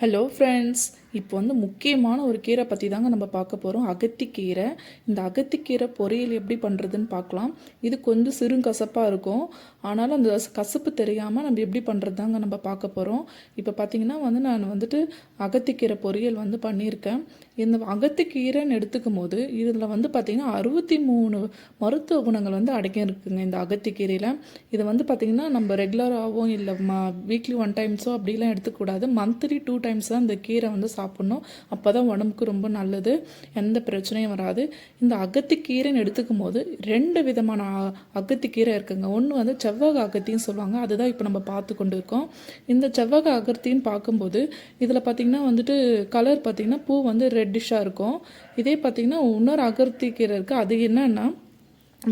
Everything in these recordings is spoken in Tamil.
ஹலோ ஃப்ரெண்ட்ஸ் இப்போ வந்து முக்கியமான ஒரு கீரை பற்றி தாங்க நம்ம பார்க்க போகிறோம் அகத்திக்கீரை. இந்த அகத்திக்கீரை பொரியல் எப்படி பண்ணுறதுன்னு பார்க்கலாம். இது கொஞ்சம் சிறுங்கசப்பாக இருக்கும். ஆனாலும் அந்த கசப்பு தெரியாமல் நம்ம எப்படி பண்ணுறது தாங்க நம்ம பார்க்க போகிறோம் இப்போ பார்த்தீங்கன்னா வந்து நான் வந்துட்டு அகத்திக்கீரை பொரியல் வந்து பண்ணியிருக்கேன். இந்த அகத்திக்கீரைன்னு எடுத்துக்கும் போது இதில் வந்து பார்த்திங்கன்னா அறுபத்தி மூணு மருத்துவ குணங்கள் வந்து அடங்கி இருக்குங்க இந்த அகத்திக்கீரையில். இதை வந்து பார்த்திங்கன்னா நம்ம ரெகுலராகவும் இல்லை ம வீக்லி ஒன் டைம்ஸோ அப்படிலாம் எடுத்துக்கூடாது மந்த்லி டூ டைம்ஸ் தான் இந்த கீரை வந்து சாப்பிட்ணும். அப்போ தான் உடம்புக்கு ரொம்ப நல்லது. எந்த பிரச்சனையும் வராது. இந்த அகத்திக்கீரைன்னு எடுத்துக்கும் போது ரெண்டு விதமான அகத்திக்கீரை இருக்குங்க. ஒன்று வந்து செவ்வக அகத்தின்னு சொல்லுவாங்க. அதுதான் இப்போ நம்ம பார்த்து கொண்டு இருக்கோம் இந்த செவ்வக அகர்த்தின்னு பார்க்கும்போது இதில் பார்த்திங்கன்னா வந்துட்டு கலர் பார்த்திங்கன்னா பூ வந்து ரெட்டிஷாக இருக்கும். இதே பார்த்திங்கன்னா இன்னொரு அகர்த்தி கீரை இருக்குது அது என்னென்னா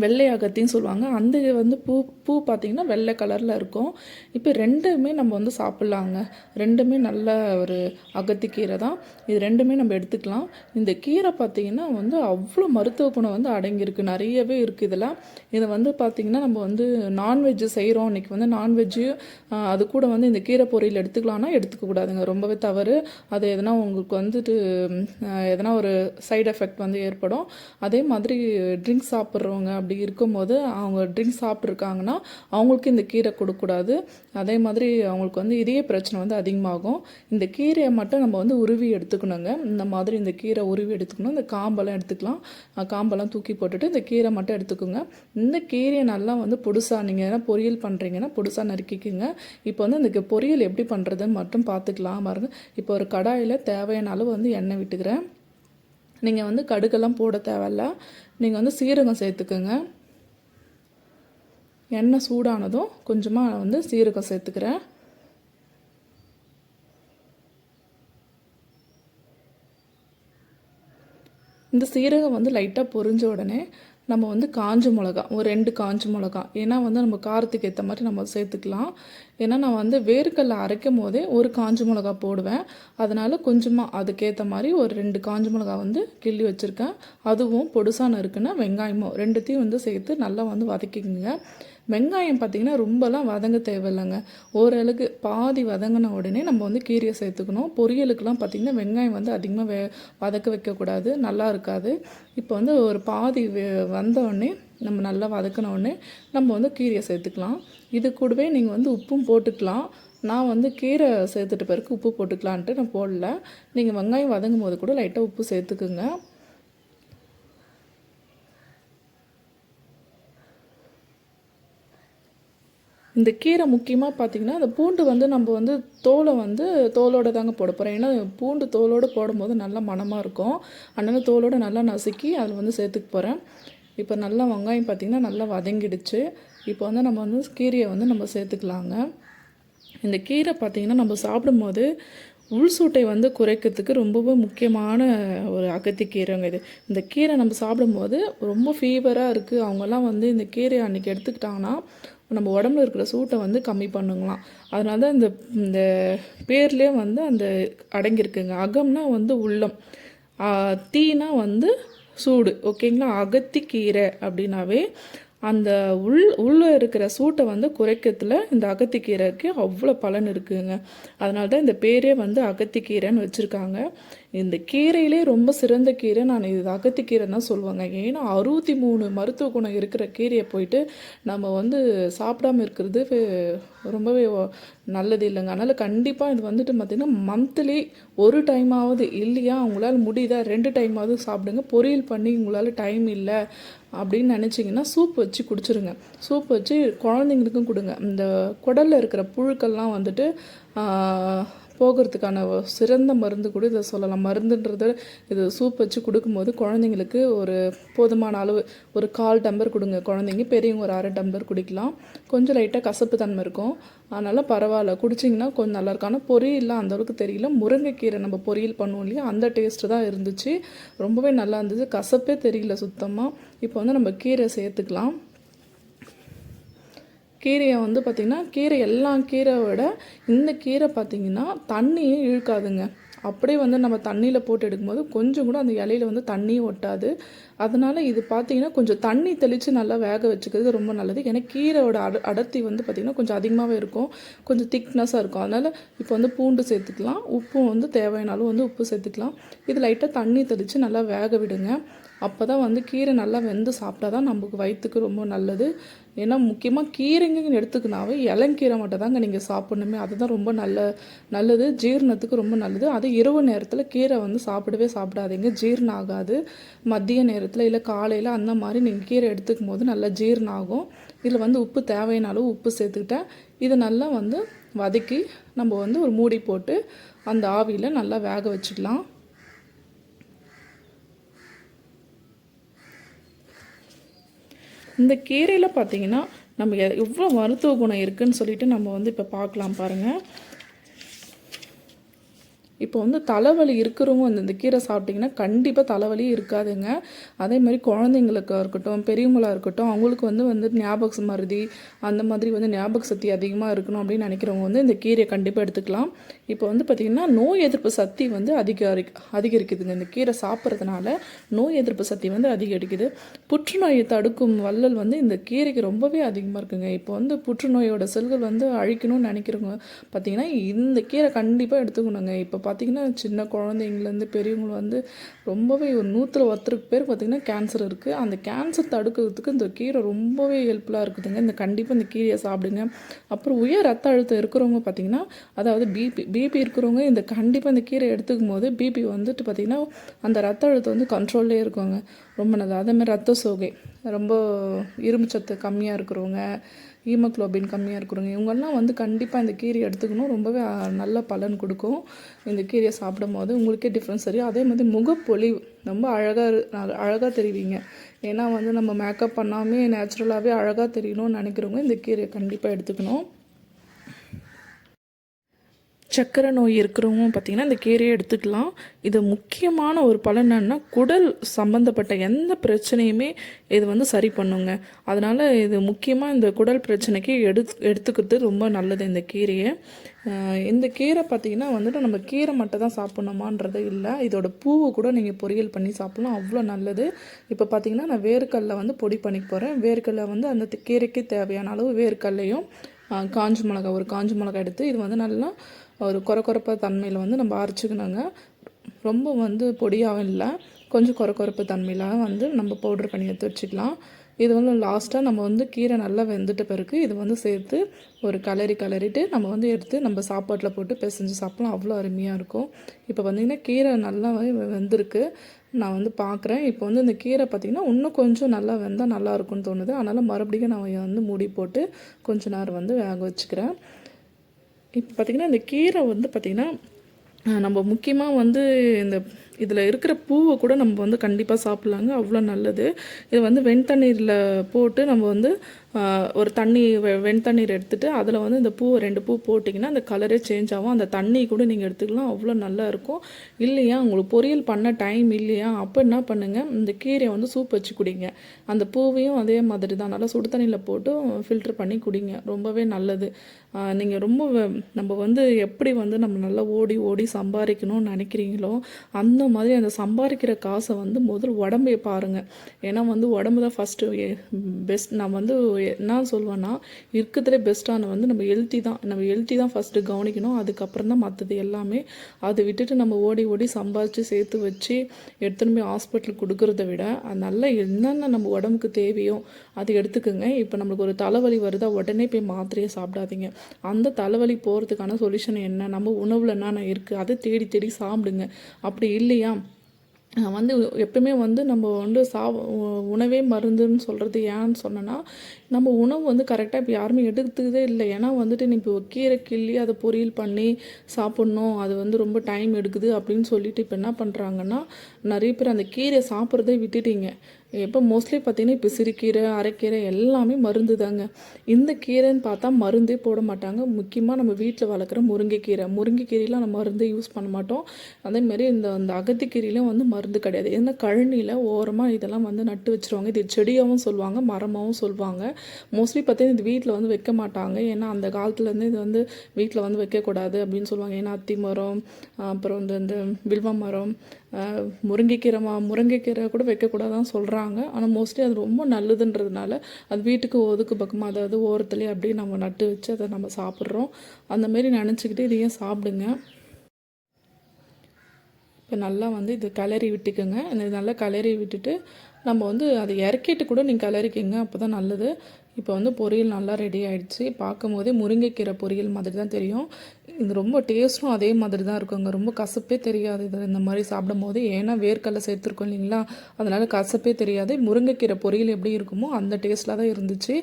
வெள்ளை அகத்தின்னு சொல்லுவாங்க. அந்த வந்து பூ பூ பார்த்திங்கன்னா வெள்ளை கலரில் இருக்கும். இப்போ ரெண்டுமே நம்ம வந்து சாப்பிட்லாங்க. ரெண்டுமே நல்ல ஒரு அகத்தி கீரை தான். இது ரெண்டுமே நம்ம எடுத்துக்கலாம். இந்த கீரை பார்த்திங்கன்னா வந்து அவ்வளோ மருத்துவ குணம் வந்து அடங்கியிருக்கு. நிறையவே இருக்குது இதில். இதை வந்து பார்த்திங்கன்னா நம்ம வந்து நான்வெஜ்ஜு செய்கிறோம் இன்றைக்கி வந்து நான்வெஜ்ஜு அது கூட வந்து இந்த கீரை பொரியல் எடுத்துக்கலாம்னா எடுத்துக்கக்கூடாதுங்க ரொம்பவே தவறு. அது எதனா உங்களுக்கு வந்துட்டு எதனா ஒரு சைடு எஃபெக்ட் வந்து ஏற்படும். அதே மாதிரி ட்ரிங்க்ஸ் சாப்பிட்றவங்க அப்படி இருக்கும்போது அவங்க ட்ரிங்க்ஸ் சாப்பிட்ருக்காங்கன்னா அவங்களுக்கு இந்த கீரை கொடுக்கக்கூடாது. அதே மாதிரி அவங்களுக்கு வந்து இதே பிரச்சனை வந்து அதிகமாகும். இந்த கீரையை மட்டும் நம்ம வந்து உருவி எடுத்துக்கணுங்க. இந்த மாதிரி இந்த கீரை உருவி எடுத்துக்கணும். இந்த காம்பெல்லாம் எடுத்துக்கலாம். காம்பெல்லாம் தூக்கி போட்டுட்டு இந்த கீரை மட்டும் எடுத்துக்கோங்க. இந்த கீரையை நல்லா வந்து பொடுசாக நீங்கள் எதனா பொரியல் பண்ணுறீங்கன்னா பொடுசாக நறுக்கிக்குங்க. இப்போ வந்து இந்த பொரியல் எப்படி பண்ணுறதுன்னு மட்டும் பார்த்துக்கலாம். பாருங்கள் இப்போ ஒரு கடாயில் தேவையான அளவு வந்து எண்ணெய் விட்டுக்கிறேன். நீங்கள் வந்து கடுகெல்லாம் போட தேவையில்ல. நீங்கள் வந்து சீரகம் சேர்த்துக்குங்க. எண்ணெய் சூடானதும் கொஞ்சமாக நான் வந்து சீரகம் சேர்த்துக்கிறேன். இந்த சீரகம் வந்து லைட்டாக பொரிஞ்ச உடனே நம்ம வந்து காஞ்ச மிளகா ஒரு ரெண்டு காஞ்ச மிளகா. ஏன்னா வந்து நம்ம காரத்துக்கு ஏற்ற மாதிரி நம்ம சேர்த்துக்கலாம். ஏன்னா நான் வந்து வேர்க்கல்ல அரைக்கும் போதே ஒரு காஞ்ச மிளகா போடுவேன். அதனால் கொஞ்சமாக அதுக்கேற்ற மாதிரி ஒரு ரெண்டு காஞ்ச மிளகா வந்து கிள்ளி வச்சுருக்கேன். அதுவும் பொடுசான இருக்குன்னா வெங்காயமும் ரெண்டுத்தையும் வந்து சேர்த்து நல்லா வந்து வதக்கிக்கோங்க. வெங்காயம் பார்த்திங்கன்னா ரொம்பலாம் வதங்க தேவையில்லைங்க. ஓரளவுக்கு பாதி வதங்கின உடனே நம்ம வந்து கீரையை சேர்த்துக்கணும். பொரியலுக்கெலாம் பார்த்திங்கன்னா வெங்காயம் வந்து அதிகமாக வே வதக்க வைக்கக்கூடாது. நல்லா இருக்காது. இப்போ வந்து ஒரு பாதி வந்தோடனே நம்ம நல்லா வதக்கின உடனே நம்ம வந்து கீரையை சேர்த்துக்கலாம். இது கூடவே நீங்கள் வந்து உப்பும் போட்டுக்கலாம். நான் வந்து கீரை சேர்த்துட்ட பிறகு உப்பு போட்டுக்கலான்ட்டு நான் போடல. நீங்கள் வெங்காயம் வதங்கும் போது கூட லைட்டாக உப்பு சேர்த்துக்குங்க. இந்த கீரை முக்கியமாக பார்த்தீங்கன்னா அந்த பூண்டு வந்து நம்ம வந்து தோலை வந்து தோலோடு தாங்க போட போகிறோம் ஏன்னா பூண்டு தோலோடு போடும்போது நல்லா மணமாக இருக்கும். அதனால் தோலோடு நல்லா நசுக்கி அதில் வந்து சேர்த்துக்க போகிறேன் இப்போ நல்லா வெங்காயம் பார்த்திங்கன்னா நல்லா வதங்கிடுச்சு. இப்போ வந்து நம்ம வந்து கீரையை வந்து நம்ம சேர்த்துக்கலாங்க. இந்த கீரை பார்த்திங்கன்னா நம்ம சாப்பிடும்போது உள் சூட்டை வந்து குறைக்கிறதுக்கு ரொம்பவே முக்கியமான ஒரு அகத்திக்கீரைங்க இது. இந்த கீரை நம்ம சாப்பிடும்போது ரொம்ப ஃபீவராக இருக்குது அவங்கெல்லாம் வந்து இந்த கீரையை அன்றைக்கி எடுத்துக்கிட்டாங்கன்னா நம்ம உடம்புல இருக்கிற சூட்டை வந்து கம்மி பண்ணுங்களாம். அதனால தான் இந்த இந்த பேர்லேயே வந்து அந்த அடங்கியிருக்குங்க. அகம்னா வந்து உள்ளம். தீனா வந்து சூடு. ஓகேங்களா? அகத்திக்கீரை அப்படின்னாவே அந்த உள் உள்ளே இருக்கிற சூட்டை வந்து குறைக்கிறதுல இந்த அகத்திக்கீரைக்கு அவ்வளோ பலன் இருக்குங்க. அதனால தான் இந்த பேரே வந்து அகத்திக்கீரைன்னு வச்சுருக்காங்க. இந்த கீரையிலே ரொம்ப சிறந்த கீரை நான் இது அகத்திக்கீரைன்னு தான் சொல்லுவாங்க. ஏன்னா அறுபத்தி மூணு மருத்துவ குணம் இருக்கிற கீரையை போயிட்டு நம்ம வந்து சாப்பிடாம இருக்கிறது ரொம்பவே நல்லது இல்லைங்க. அதனால் கண்டிப்பாக இது வந்துட்டு பார்த்திங்கன்னா மந்த்லி ஒரு டைமாவது இல்லையா உங்களால் முடியுதா ரெண்டு டைமாவது சாப்பிடுங்க. பொரியல் பண்ணி உங்களால் டைம் இல்லை அப்படின்னு நினச்சிங்கன்னா சூப் வச்சு குடிச்சிருங்க. சூப் வச்சு குழந்தைங்களுக்கும் கொடுங்க. இந்த குடலில் இருக்கிற புழுக்கள்லாம் வந்துட்டு போகிறதுக்கான சிறந்த மருந்து கூட இதை சொல்லலாம். மருந்துன்றத இது சூப் வச்சு கொடுக்கும்போது குழந்தைங்களுக்கு ஒரு போதுமான அளவு ஒரு கால் டம்ளர் கொடுங்க. குழந்தைங்க பெரியவங்க ஒரு அரை டம்ளர் குடிக்கலாம். கொஞ்சம் லைட்டாக கசப்பு தன்மை இருக்கும். அதனால் பரவாயில்ல. குடிச்சிங்கன்னா கொஞ்சம் நல்லா இருக்கும். ஆனால் பொரியல்லாம் அந்தளவுக்கு தெரியல. முருங்கைக்கீரை நம்ம பொரியல் பண்ணுவோம் இல்லையா அந்த டேஸ்ட்டு தான் இருந்துச்சு. ரொம்பவே நல்லா இருந்துச்சு கசப்பே தெரியல சுத்தமாக இப்போ வந்து நம்ம கீரை சேர்த்துக்கலாம். கீரையை வந்து பார்த்திங்கன்னா கீரை எல்லா கீரை விட இந்த கீரை பார்த்திங்கன்னா தண்ணியே இழுக்காதுங்க. அப்படியே வந்து நம்ம தண்ணியில் போட்டு எடுக்கும்போது கொஞ்சம் கூட அந்த இலையில வந்து தண்ணியும் ஒட்டாது. அதனால் இது பார்த்தீங்கன்னா கொஞ்சம் தண்ணி தெளித்து நல்லா வேக வச்சுக்கிறது ரொம்ப நல்லது. ஏன்னா கீரையோட அட அடர்த்தி வந்து பார்த்திங்கன்னா கொஞ்சம் அதிகமாகவே இருக்கும். கொஞ்சம் திக்னஸாக இருக்கும். அதனால் இப்போ வந்து பூண்டு சேர்த்துக்கலாம். உப்பும் வந்து தேவையானாலும் வந்து உப்பு சேர்த்துக்கலாம். இது லைட்டாக தண்ணி தெளித்து நல்லா வேக விடுங்க. அப்போ தான் வந்து கீரை நல்லா வெந்து சாப்பிட்டா தான் நமக்கு வயிற்றுக்கு ரொம்ப நல்லது. ஏன்னா முக்கியமாக கீரைங்க எடுத்துக்கினாவே இளங்கீரை மட்டும் தாங்க நீங்கள் சாப்பிட்ணுமே. அதுதான் ரொம்ப நல்ல நல்லது. ஜீரணத்துக்கு ரொம்ப நல்லது. அது இரவு நேரத்தில் கீரை வந்து சாப்பிடவே சாப்பிடாதீங்க. ஜீரணம் ஆகாது மதிய நேரத்தில் இல்லை காலையில் அந்த மாதிரி நீங்கள் கீரை எடுத்துக்கும் போது நல்லா ஜீரணம் ஆகும் இதில் வந்து உப்பு தேவையான அளவு உப்பு சேர்த்துக்கிட்டேன். இதை நல்லா வந்து வதக்கி நம்ம வந்து ஒரு மூடி போட்டு அந்த ஆவியில் நல்லா வேக வச்சுக்கலாம் இந்த கீரையில் பார்த்தீங்கன்னா நம்ம எவ்வளோ மருத்துவ குணம் இருக்குதுன்னு சொல்லிட்டு நம்ம வந்து இப்போ பார்க்கலாம் பாருங்கள் இப்போ வந்து தலைவலி இருக்கிறவங்க வந்து இந்த கீரை சாப்பிட்டிங்கன்னா கண்டிப்பாக தலைவலி இருக்காதுங்க. அதே மாதிரி குழந்தைங்களுக்காக இருக்கட்டும் பெரியவங்களாக இருக்கட்டும் அவங்களுக்கு வந்து வந்து ஞாபக மருதி அந்த மாதிரி வந்து ஞாபக சக்தி அதிகமாக இருக்கணும் அப்படின்னு நினைக்கிறவங்க வந்து இந்த கீரையை கண்டிப்பாக எடுத்துக்கலாம். இப்போ வந்து பார்த்திங்கன்னா நோய் எதிர்ப்பு சக்தி வந்து அதிகரி அதிகரிக்குதுங்க. இந்த கீரை சாப்பிட்றதுனால நோய் எதிர்ப்பு சக்தி வந்து அதிகரிக்குது. புற்றுநோயை தடுக்கும் வள்ளல் வந்து இந்த கீரைக்கு ரொம்பவே அதிகமாக இருக்குங்க. இப்போ வந்து புற்றுநோயோட செல்கள் வந்து அழிக்கணும்னு நினைக்கிறவங்க பார்த்திங்கன்னா இந்த கீரை கண்டிப்பாக எடுத்துக்கணுங்க. இப்போ பார்த்திங்கன்னா சின்ன குழந்தைங்கலேருந்து பெரியவங்க வந்து ரொம்பவே ஒரு நூற்றில் ஒருத்தருக்கு பேர் பார்த்தீங்கன்னா கேன்சர் இருக்குது அந்த கேன்சர் தடுக்கிறதுக்கு இந்த கீரை ரொம்பவே ஹெல்ப்ஃபுல்லாக இருக்குதுங்க. இந்த கண்டிப்பாக இந்த கீரையை சாப்பிடுங்க. அப்புறம் உயர் ரத்த அழுத்தம் இருக்கிறவங்க பார்த்தீங்கன்னா அதாவது பிபி பிபி இருக்கிறவங்க இந்த கண்டிப்பாக இந்த கீரை எடுத்துக்கும் போது பிபி வந்துட்டு பார்த்திங்கன்னா அந்த ரத்த அழுத்தம் வந்து கண்ட்ரோல்லே இருக்குங்க. ரொம்ப நல்லது. அதேமாதிரி ரத்த சோகை. ரொம்ப இரும்பு சத்து கம்மியாக இருக்கிறவங்க ஹீமோக்ளோபின் கம்மியாக இருக்கிறவங்க இவங்கெல்லாம் வந்து கண்டிப்பாக இந்த கீரை எடுத்துக்கணும். ரொம்பவே நல்ல பலன் கொடுக்கும். இந்த கீரையை சாப்பிடும் போது உங்களுக்கே டிஃப்ரென்ஸ் தெரியும். அதே மாதிரி முகப்பொலிவு ரொம்ப அழகாக அழகாக தெரிவிங்க. ஏன்னா வந்து நம்ம மேக்கப் பண்ணாமே நேச்சுரலாகவே அழகாக தெரியணும்னு நினைக்கிறவங்க இந்த கீரையை கண்டிப்பாக எடுத்துக்கணும். சர்க்கரை நோய் இருக்கிறவங்க பார்த்திங்கன்னா இந்த கீரையை எடுத்துக்கலாம். இது முக்கியமான ஒரு பலன் என்னன்னா குடல் சம்மந்தப்பட்ட எந்த பிரச்சனையுமே இது வந்து சரி பண்ணுங்க. அதனால் இது முக்கியமாக இந்த குடல் பிரச்சனைக்கு எடு எடுத்துக்கிறது ரொம்ப நல்லது இந்த கீரையை. இந்த கீரை பார்த்திங்கன்னா வந்துட்டு நம்ம கீரை மட்டும் தான் சாப்பிட்ணுமான்றது இல்லை. இதோட பூவை கூட நீங்கள் பொரியல் பண்ணி சாப்பிட்லாம். அவ்வளோ நல்லது. இப்போ பார்த்தீங்கன்னா நான் வேர்க்கடலை வந்து பொடி பண்ணி போகிறேன் வேர்க்கடலை வந்து அந்த கீரைக்கு தேவையான அளவு வேர்க்கல்லையும் காஞ்ச மிளகா ஒரு காஞ்ச மிளகா எடுத்து இது வந்து நல்லா ஒரு கொர கொரப்ப தன்மையில் வந்து நம்ம அரைச்சிக்கணுங்க. ரொம்ப வந்து பொடியாகவும் இல்லை. கொஞ்சம் கொர கொரப்பு தன்மையில் வந்து நம்ம பவுடர் பண்ணி எடுத்து வச்சுக்கலாம். இது வந்து லாஸ்ட்டாக நம்ம வந்து கீரை நல்லா வெந்துட்ட பிறகு இது வந்து சேர்த்து ஒரு கலரி கலரிட்டு நம்ம வந்து எடுத்து நம்ம சாப்பாட்டில் போட்டு பிசைஞ்சு சாப்பிடலாம். அவ்வளோ அருமையாக இருக்கும். இப்போ பார்த்திங்கன்னா கீரை நல்லா வெந்திருக்கு. நான் வந்து பார்க்குறேன் இப்போ வந்து இந்த கீரை பார்த்திங்கன்னா இன்னும் கொஞ்சம் நல்லா வெந்தால் நல்லா இருக்கும்னு தோணுது. அதனால் மறுபடியும் நான் வந்து மூடி போட்டு கொஞ்ச நேரம் வந்து வேக வச்சுக்கிறேன். இப்போ பார்த்திங்கன்னா இந்த கீரை வந்து பார்த்திங்கன்னா நம்ம முக்கியமாக வந்து இந்த இதில் இருக்கிற பூவை கூட நம்ம வந்து கண்டிப்பாக சாப்பிட்லாங்க. அவ்வளோ நல்லது. இது வந்து வெண்தண்ணீரில் போட்டு நம்ம வந்து ஒரு தண்ணி வெ- வெண்தண்ணீர் எடுத்துட்டு அதில் வந்து இந்த பூவை ரெண்டு பூ போட்டிங்கன்னா அந்த கலரே சேஞ்ச் ஆகும். அந்த தண்ணி கூட நீங்கள் எடுத்துக்கலாம். அவ்வளோ நல்லா இருக்கும். இல்லையா? உங்களுக்கு பொரியல் பண்ண டைம் இல்லையா? அப்போ என்ன பண்ணுங்கள் இந்த கீரையை வந்து சூப் வச்சு குடிங்க. அந்த பூவையும் அதே மாதிரி தான். நல்லா சுடு தண்ணியில் போட்டு ஃபில்டர் பண்ணி குடிங்க. ரொம்பவே நல்லது. நீங்கள் ரொம்ப நம்ம வந்து எப்படி வந்து நம்ம நல்லா ஓடி ஓடி சம்பாதிக்கணும்னு நினைக்கிறீங்களோ அந்த மாதிரி அந்த சம்பாதிக்கிற காசை வந்து முதல் உடம்பையை பாருங்கள் ஏன்னா வந்து உடம்பு தான் ஃபஸ்ட்டு பெஸ்ட் நான் வந்து என்ன சொல்லுவேன்னா இருக்கிறதுலே பெஸ்ட்டான வந்து நம்ம ஹெல்த்தி தான். நம்ம ஹெல்த்தி தான் ஃபஸ்ட்டு கவனிக்கணும். அதுக்கப்புறம் தான் மற்றது எல்லாமே. அதை விட்டுட்டு நம்ம ஓடி ஓடி சம்பாதிச்சு சேர்த்து வச்சு எடுத்துன்னு போய் ஹாஸ்பிட்டல் கொடுக்கறத விட அது நல்லா என்னென்ன நம்ம உடம்புக்கு தேவையோ அது எடுத்துக்கோங்க. இப்போ நம்மளுக்கு ஒரு தலைவலி வருதா உடனே போய் மாத்திரையை சாப்பிடாதீங்க. அந்த தலைவலி போகிறதுக்கான சொல்யூஷன் என்ன? நம்ம உணவில் என்னென்ன இருக்குது அதை தேடி தேடி சாப்பிடுங்க. அப்படி இல்லையா? வந்து எப்பவுமே வந்து நம்ம வந்து சா உ- உணவே மருந்துன்னு சொல்கிறது ஏன்னு சொன்னேன்னா நம்ம உணவு வந்து கரெக்டாக இப்போ யாருமே எடுத்துக்கதே இல்லை. ஏன்னா வந்துட்டு நீ இப்போ கீரை கிள்ளி அதை பொரியல் பண்ணி சாப்பிட்ணும். அது வந்து ரொம்ப டைம் எடுக்குது அப்படின்னு சொல்லிட்டு இப்போ என்ன பண்ணுறாங்கன்னா நிறைய பேர் அந்த கீரை சாப்பிட்றதே விட்டுட்டீங்க. இப்போ மோஸ்ட்லி பார்த்தீங்கன்னா இப்போ சிறுகீரை அரைக்கீரை எல்லாமே மருந்து தாங்க இந்த கீரைன்னு பார்த்தா மருந்தே போட மாட்டாங்க. முக்கியமாக நம்ம வீட்டில் வளர்க்குற முருங்கைக்கீரை. முருங்கைக்கீரைலாம் நம்ம மருந்தே யூஸ் பண்ண மாட்டோம். அதேமாரி இந்த அந்த அகத்திக்கீரையிலும் வந்து மருந்து கிடையாது. ஏன்னா கழனியில் ஓரமாக இதெல்லாம் வந்து நட்டு வச்சுருவாங்க. இது செடியாகவும் சொல்லுவாங்க மரமாகவும் சொல்லுவாங்க. மோஸ்ட்லி பார்த்தீங்கன்னா இது வீட்டில் வந்து வைக்க மாட்டாங்க. ஏன்னா அந்த காலத்துலேருந்து இது வந்து வீட்டில் வந்து வைக்கக்கூடாது அப்படின்னு சொல்லுவாங்க. ஏன்னா அத்தி மரம் அப்புறம் வந்து இந்த வில்வ மரம் முருங்கைக்கீரை மா முருங்கைக்கீரை கூட வைக்கக்கூடாதான் சொல்கிறாங்க ஆனால் மோஸ்ட்லி அது ரொம்ப நல்லதுன்றதுனால அது வீட்டுக்கு ஒதுக்கு பக்கமாக அதாவது ஓரத்துலேயே அப்படியே நம்ம நட்டு வச்சு அதை நம்ம சாப்பிட்றோம். அந்தமாரி நினச்சிக்கிட்டு இதையும் சாப்பிடுங்க. இப்போ நல்லா வந்து இது கிளறி விட்டுக்கோங்க. இந்த நல்லா கிளறி விட்டுட்டு நம்ம வந்து அதை இறக்கிட்டு கூட நீங்கள் கிளறிக்கிங்க அப்போ தான் நல்லது. இப்போ வந்து பொரியல் நல்லா ரெடி ஆகிடுச்சு பார்க்கும் போதே முருங்கைக்கீரை பொரியல் மாதிரி தான் தெரியும். இது ரொம்ப டேஸ்ட்டும் அதே மாதிரி தான் இருக்குங்க ரொம்ப கசப்பே தெரியாது. இது இந்த மாதிரி சாப்பிடும் போது ஏன்னா வேர்க்கடலை சேர்த்துருக்கோம் இல்லைங்களா? அதனால் கசப்பே தெரியாது. முருங்கைக்கீரை பொரியல் எப்படி இருக்குமோ அந்த டேஸ்ட்டில் தான் இருந்துச்சு.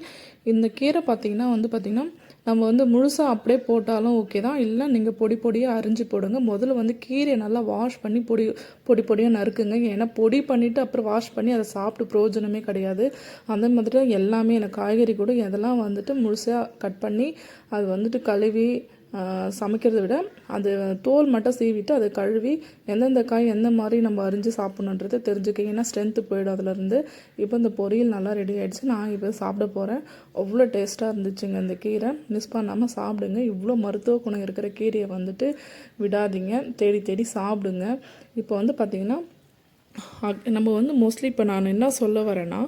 இந்த கீரை பார்த்திங்கன்னா வந்து பார்த்திங்கன்னா நம்ம வந்து முழுசாக அப்படியே போட்டாலும் ஓகே தான். இல்லை நீங்கள் பொடி பொடியாக அரிஞ்சு போடுங்க. முதல்ல வந்து கீரையை நல்லா வாஷ் பண்ணி பொடி பொடி பொடியாக நறுக்குங்க. ஏன்னா பொடி பண்ணிவிட்டு அப்புறம் வாஷ் பண்ணி அதை சாப்பிட்டு பிரயோஜனமே கிடையாது. அந்த மாதிரி எல்லாமே எனக்கு காய்கறி கூட இதெல்லாம் வந்துட்டு முழுசாக கட் பண்ணி அது வந்துட்டு கழுவி சமைக்கிறதை விட அது தோல் மட்டும் சீவிட்டு அதை கழுவி எந்தெந்த காய் எந்த மாதிரி நம்ம அரிஞ்சு சாப்பிட்ணுன்றதை தெரிஞ்சுக்க. ஏன்னா ஸ்ட்ரென்த்து போயிடும் அதுலேருந்து. இப்போ இந்த பொரியல் நல்லா ரெடி ஆகிடுச்சு நான் இப்போ சாப்பிட போகிறேன் அவ்வளோ டேஸ்ட்டாக இருந்துச்சுங்க இந்த கீரை. மிஸ் பண்ணாமல் சாப்பிடுங்க. இவ்வளோ மருத்துவ குணம் இருக்கிற கீரையை வந்துட்டு விடாதீங்க. தேடி தேடி சாப்பிடுங்க. இப்போ வந்து பார்த்திங்கன்னா நம்ம வந்து மோஸ்ட்லி இப்போ நான் என்ன சொல்ல வரேன்னா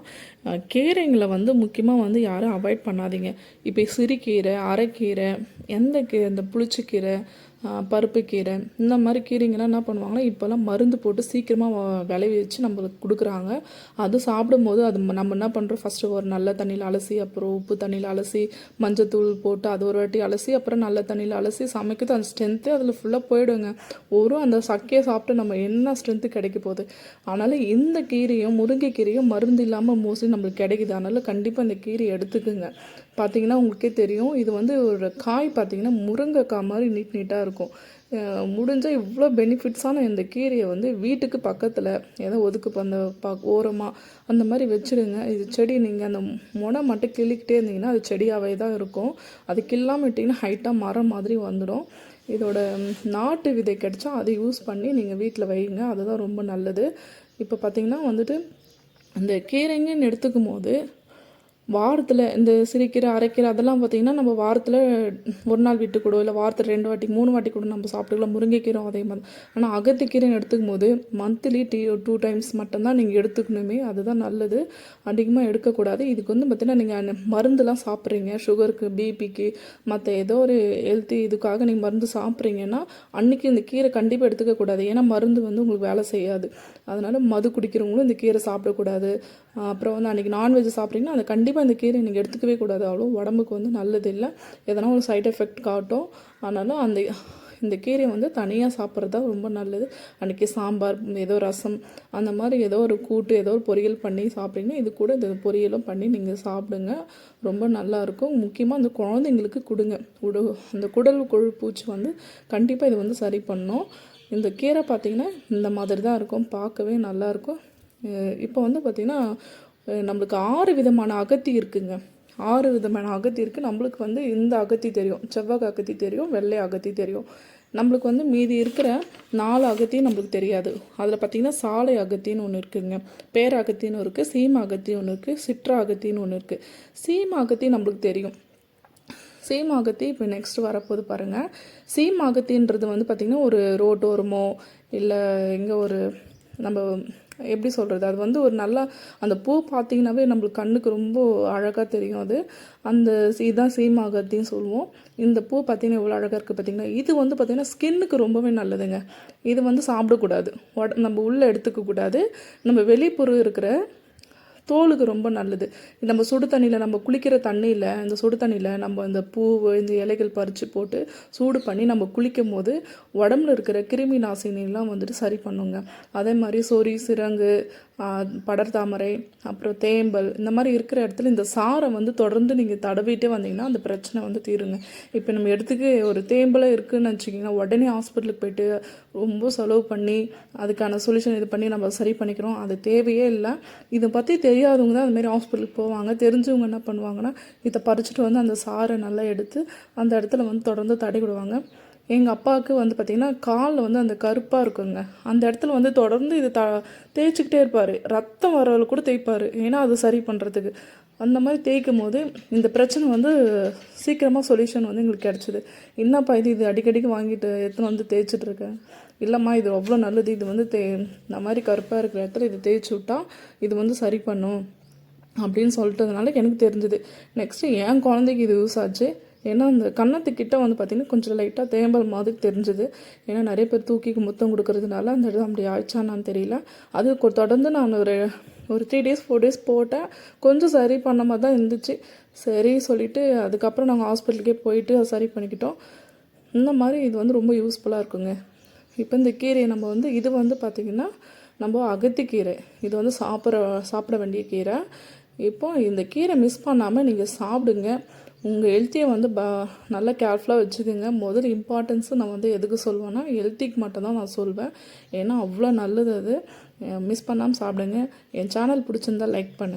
கீரைங்களை வந்து முக்கியமாக வந்து யாரும் அவாய்ட் பண்ணாதீங்க. இப்போ சிறுகீரை அரைக்கீரை எந்த கீரை இந்த புளிச்சக்கீரை பருப்பு பருப்புக்கீரை இந்த மாதிரி கீரைங்கெல்லாம் என்ன பண்ணுவாங்கன்னா இப்போல்லாம் மருந்து போட்டு சீக்கிரமாக விளைவிச்சு நம்மளுக்கு கொடுக்குறாங்க. அது சாப்பிடும்போது அது நம்ம என்ன பண்ணுறோம் ஃபஸ்ட்டு ஒரு நல்ல தண்ணியில் அலசி அப்புறம் உப்பு தண்ணியில் அலசி மஞ்சத்தூள் போட்டு அது ஒரு வாட்டி அலசி அப்புறம் நல்ல தண்ணியில் அலசி சமைக்கிறது அந்த ஸ்ட்ரென்த்து அதில் ஃபுல்லாக போயிடுங்க. ஒரு அந்த சக்கையை சாப்பிட்டு நம்ம என்ன ஸ்ட்ரென்த்து கிடைக்க போகுது? அதனால் இந்த கீரையும் முருங்கைக்கீரையும் மருந்து இல்லாமல் மோஸ்ட்லி நம்மளுக்கு கிடைக்குது. அதனால் கண்டிப்பாக இந்த கீரையை எடுத்துக்குங்க. பார்த்தீங்கன்னா உங்களுக்கே தெரியும் இது வந்து ஒரு காய் பார்த்தீங்கன்னா முருங்கைக்காய் மாதிரி நீட் நீட்டாக இருக்கும். முடிஞ்சால் இவ்வளோ பெனிஃபிட்ஸான இந்த கீரையை வந்து வீட்டுக்கு பக்கத்தில் ஏதோ ஒதுக்கு அந்த ப ஓரமாக அந்த மாதிரி வச்சுருங்க. இது செடி நீங்கள் அந்த முனை மட்டும் கிள்ளிக்கிட்டே இருந்தீங்கன்னா அது செடியாகவே தான் இருக்கும். அது கிள்ளாமல் விட்டிங்கன்னா ஹைட்டாக மரம் மாதிரி வந்துடும். இதோட நாட்டு விதை கிடைச்சா அதை யூஸ் பண்ணி நீங்கள் வீட்டில் வைங்க. அதுதான் ரொம்ப நல்லது. இப்போ பார்த்தீங்கன்னா வந்துட்டு அந்த கீரைங்கன்னு எடுத்துக்கும் போது வாரத்தில் இந்த சிரிக்கிற அரைக்கீரை அதெல்லாம் பார்த்திங்கன்னா நம்ம வாரத்தில் ஒரு நாள் விட்டு கூட இல்லை வாரத்தில் ரெண்டு வாட்டி மூணு வாட்டி கூட நம்ம சாப்பிட்டுக்கலாம். முருங்கைக்கீரும் அதே மாதிரி. ஆனால் அகத்திக்கீரைன்னு எடுத்துக்கும் போது மந்த்லி டீ டூ டைம்ஸ் மட்டும்தான் நீங்கள் எடுத்துக்கணுமே. அதுதான் நல்லது. அதிகமாக எடுக்கக்கூடாது. இதுக்கு வந்து பார்த்திங்கன்னா நீங்கள் மருந்துலாம் சாப்பிட்றீங்க. சுகருக்கு பிபிக்கு மற்ற ஏதோ ஒரு ஹெல்த்தி இதுக்காக நீங்கள் மருந்து சாப்பிட்றீங்கன்னா அன்றைக்கி இந்த கீரை கண்டிப்பாக எடுத்துக்கக்கூடாது ஏன்னா மருந்து வந்து உங்களுக்கு வேலை செய்யாது. அதனால் மது குடிக்கிறவங்களும் இந்த கீரை சாப்பிடக்கூடாது. அப்புறம் வந்து அன்றைக்கி நான்வெஜ் சாப்பிட்றீங்கன்னா அது கண்டிப்பாக இந்த கீரை நீங்கள் எடுத்துக்கவே கூடாது. அவ்வளோ உடம்புக்கு வந்து நல்லது இல்லை. எதனா ஒரு சைட் எஃபெக்ட் காட்டும். அதனால அந்த இந்த கீரையை வந்து தனியாக சாப்பிட்றது தான் ரொம்ப நல்லது. அன்றைக்கி சாம்பார் ஏதோ ரசம் அந்த மாதிரி ஏதோ ஒரு கூட்டு ஏதோ ஒரு பொரியல் பண்ணி சாப்பிட்டீங்கன்னா இது கூட இந்த பொரியலும் பண்ணி நீங்கள் சாப்பிடுங்க. ரொம்ப நல்லாயிருக்கும் முக்கியமாக அந்த குழந்தைங்களுக்கு கொடுங்க. உடு அந்த குடல் கொழுப்பூச்சி வந்து கண்டிப்பாக இது வந்து சரி பண்ணும். இந்த கீரை பார்த்திங்கன்னா இந்த மாதிரி தான் இருக்கும். பார்க்கவே நல்லாயிருக்கும் இப்போ வந்து பார்த்திங்கன்னா நம்மளுக்கு ஆறு விதமான அகத்தி இருக்குங்க. ஆறு விதமான அகத்தி இருக்குது நம்மளுக்கு வந்து இந்த அகத்தி தெரியும். செவ்வாய் அகத்தி தெரியும். வெள்ளை அகத்தி தெரியும். நம்மளுக்கு வந்து மீதி இருக்கிற நாலு அகத்தியும் நம்மளுக்கு தெரியாது. அதில் பார்த்திங்கன்னா சாலை அகத்தின்னு ஒன்று இருக்குதுங்க பேரகத்தின்னு இருக்குது சீம அகத்தி ஒன்று இருக்குது சிற்றா அகத்தின்னு ஒன்று இருக்குது சீம அகத்தி நம்மளுக்கு தெரியும். சீமாகத்தி இப்போ நெக்ஸ்ட் வரப்போது பாருங்கள் சீமாகத்தின்றது வந்து பார்த்திங்கன்னா ஒரு ரோட்டோரமோ இல்லை எங்கே ஒரு நம்ம எப்படி சொல்கிறது அது வந்து ஒரு நல்லா அந்த பூ பார்த்தீங்கன்னாவே நம்மளுக்கு கண்ணுக்கு ரொம்ப அழகாக தெரியும் அது. அந்த இதுதான் சீமாகத்தின்னு சொல்லுவோம். இந்த பூ பார்த்தீங்கன்னா எவ்வளோ அழகாக இருக்குது பார்த்தீங்கன்னா இது வந்து பார்த்திங்கன்னா ஸ்கின்னுக்கு ரொம்பவே நல்லதுங்க. இது வந்து சாப்பிடக்கூடாது. உட நம்ம உள்ளே எடுத்துக்கக்கூடாது. நம்ம வெளிப்புறம் இருக்கிற தோலுக்கு ரொம்ப நல்லது. நம்ம சுடு தண்ணியில் நம்ம குளிக்கிற தண்ணியில் இந்த சுடு தண்ணியில் நம்ம இந்த பூவு இந்த இலைகள் பறித்து போட்டு சூடு பண்ணி நம்ம குளிக்கும் போது உடம்புல இருக்கிற கிருமி நாசினிலாம் வந்துட்டு சரி பண்ணுங்க. அதே மாதிரி சொறி சிரங்கு படர்தாமரை அப்புறம் தேம்பல் இந்த மாதிரி இருக்கிற இடத்துல இந்த சாரை வந்து தொடர்ந்து நீங்கள் தடவிட்டே வந்தீங்கன்னா அந்த பிரச்சனை வந்து தீருங்க. இப்போ நம்ம இடத்துக்கு ஒரு தேம்பலை இருக்குன்னு வச்சுக்கிங்கன்னா உடனே ஹாஸ்பிட்டலுக்கு போயிட்டு ரொம்ப செலவு பண்ணி அதுக்கான சொல்யூஷன் இது பண்ணி நம்ம சரி பண்ணிக்கிறோம். அது தேவையே இல்லை. இதை பற்றி தெரியாதவங்க தான் அதுமாரி ஹாஸ்பிட்டலுக்கு போவாங்க. தெரிஞ்சவங்க என்ன பண்ணுவாங்கன்னா இதை பறிச்சுட்டு வந்து அந்த சாரை நல்லா எடுத்து அந்த இடத்துல வந்து தொடர்ந்து தடவிடுவாங்க. எங்கள் அப்பாவுக்கு வந்து பார்த்திங்கன்னா காலில் வந்து அந்த கருப்பாக இருக்குங்க. அந்த இடத்துல வந்து தொடர்ந்து இது த தேய்ச்சிக்கிட்டே இருப்பார். ரத்தம் வரவரை கூட தேய்ப்பார். ஏன்னா அது சரி பண்ணுறதுக்கு அந்த மாதிரி தேய்க்கும் போது இந்த பிரச்சனை வந்து சீக்கிரமாக சொல்யூஷன் வந்து எங்களுக்கு கிடச்சிது. என்னப்பா இது? இது அடிக்கடிக்கு வாங்கிட்டு எத்தனை வந்து தேய்ச்சிட்ருக்கேன் இல்லைம்மா இது அவ்வளோ நல்லது. இது வந்து தே இந்த மாதிரி கருப்பாக இருக்கிற இடத்துல இது தேய்ச்சி விட்டா இது வந்து சரி பண்ணும். அப்படின்னு சொல்லிட்டதுனால எனக்கு தெரிஞ்சுது. நெக்ஸ்ட்டு என் குழந்தைக்கு இது யூஸ் ஆச்சு? ஏன்னா அந்த கன்னத்துக்கிட்ட வந்து பார்த்திங்கன்னா கொஞ்சம் லைட்டாக தேம்பல் மாதிரி தெரிஞ்சுது. ஏன்னா நிறைய பேர் தூக்கி முத்தம் கொடுக்கறதுனால அந்த இடம் அப்படி ஆயிடுச்சான்னு தெரியல. அது தொடர்ந்து நான் ஒரு ஒரு த்ரீ டேஸ் ஃபோர் டேஸ் போட்டேன். கொஞ்சம் சரி பண்ண மாதிரி தான் இருந்துச்சு. சரி சொல்லிவிட்டு அதுக்கப்புறம் நாங்கள் ஹாஸ்பிட்டலுக்கே போயிட்டு அதை சரி பண்ணிக்கிட்டோம். இந்த மாதிரி இது வந்து ரொம்ப யூஸ்ஃபுல்லாக இருக்குங்க. இப்போ இந்த கீரையை நம்ம வந்து இது வந்து பார்த்திங்கன்னா நம்ம அகத்திக்கீரை. இது வந்து சாப்பிட்ற சாப்பிட வேண்டிய கீரை. இப்போ இந்த கீரை மிஸ் பண்ணாமல் நீங்கள் சாப்பிடுங்க. உங்கள் ஹெல்த்தியை வந்து ப நல்லா கேர்ஃபுல்லாக வச்சுக்கோங்க. முதல் இம்பார்ட்டன்ஸு நான் வந்து எதுக்கு சொல்வேன்னா ஹெல்த்திக்கு மட்டும்தான் நான் சொல்வேன். ஏன்னா அவ்வளோ நல்லது அது. மிஸ் பண்ணாமல் சாப்பிடுங்க. என் சேனல் பிடிச்சிருந்தா லைக் பண்ணுங்கள்